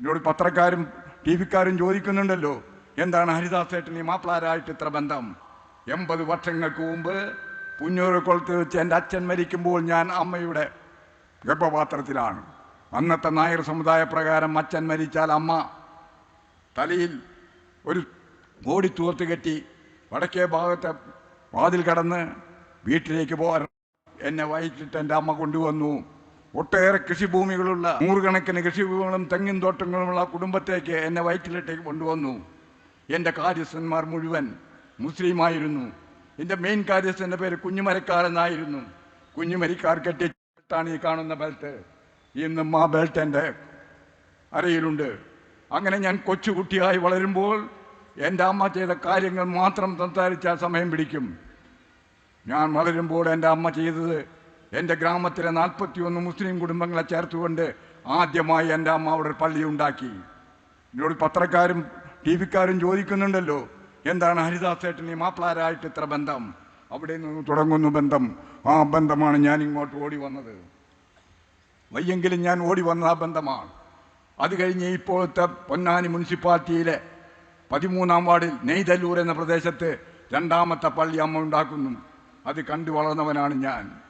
എന്നോട് പത്രക്കാരും ടി വിക്കാരും ചോദിക്കുന്നുണ്ടല്ലോ. എന്താണ് ഹരിദാസേട്ടൻ ഈ മാപ്പിളാരായിട്ട് ഇത്ര ബന്ധം? എൺപത് വർഷങ്ങൾക്ക് മുമ്പ് പുന്നൂറ് കൊളത്ത് വെച്ച് എന്റെ അച്ഛൻ മരിക്കുമ്പോൾ ഞാൻ അമ്മയുടെ ഗർഭപാത്രത്തിലാണ്. അന്നത്തെ നായർ സമുദായ പ്രകാരം അച്ഛൻ മരിച്ചാൽ അമ്മ തലയിൽ ഒരു ഓടി തൂർത്ത് കെട്ടി വടക്കേ ഭാഗത്തെ വാതിൽ കടന്ന് വീട്ടിലേക്ക് പോകാൻ എന്നെ വൈകിട്ട് എന്റെ അമ്മ കൊണ്ടുവന്നു. ഒട്ടേറെ കൃഷിഭൂമികളുള്ള നൂറുകണക്കിന് കൃഷിഭൂമികളും തെങ്ങിൻ തോട്ടങ്ങളുമുള്ള കുടുംബത്തേക്ക് എന്നെ വയറ്റിലിട്ടേക്ക് കൊണ്ടുവന്നു. എന്റെ കാര്യസ്ഥന്മാർ മുഴുവൻ മുസ്ലിമായിരുന്നു. എന്റെ മെയിൻ കാര്യസ്ഥന്റെ പേര് കുഞ്ഞുമരക്കാരെന്നായിരുന്നു. കുഞ്ഞുമരിക്കാർ കെട്ടിട്ടാണ് ഈ കാണുന്ന ബെൽറ്റ്. ഇന്നും ആ ബെൽറ്റ് എന്റെ അരയിലുണ്ട്. അങ്ങനെ ഞാൻ കൊച്ചുകുട്ടിയായി വളരുമ്പോൾ എന്റെ അമ്മ ചെയ്ത കാര്യങ്ങൾ മാത്രം സംസാരിച്ചാൽ സമയം പിടിക്കും. ഞാൻ വളരുമ്പോൾ എന്റെ അമ്മ ചെയ്തത് എന്റെ ഗ്രാമത്തിലെ നാൽപ്പത്തിയൊന്ന് മുസ്ലിം കുടുംബങ്ങളെ ചേർത്തുകൊണ്ട് ആദ്യമായി എന്റെ അമ്മ അവിടെ ഒരു പള്ളി ഉണ്ടാക്കി. എന്നോട് പത്രക്കാരും ടി വിക്കാരും ചോദിക്കുന്നുണ്ടല്ലോ എന്താണ് ഹരിദാസേട്ടൻ ഈ മാപ്പിളാരായിട്ട് ഇത്ര ബന്ധം? അവിടെ നിന്ന് തുടങ്ങുന്നു ബന്ധം. ആ ബന്ധമാണ് ഞാൻ ഇങ്ങോട്ട് ഓടി വന്നത്. വയ്യെങ്കിലും ഞാൻ ഓടി വന്ന ആ ബന്ധമാണ്. അത് കഴിഞ്ഞ് ഇപ്പോഴത്തെ പൊന്നാനി മുനിസിപ്പാലിറ്റിയിലെ പതിമൂന്നാം വാർഡിൽ നെയ്തല്ലൂർ എന്ന പ്രദേശത്ത് രണ്ടാമത്തെ പള്ളി അമ്മ ഉണ്ടാക്കുന്നു. അത് കണ്ടു വളർന്നവനാണ് ഞാൻ.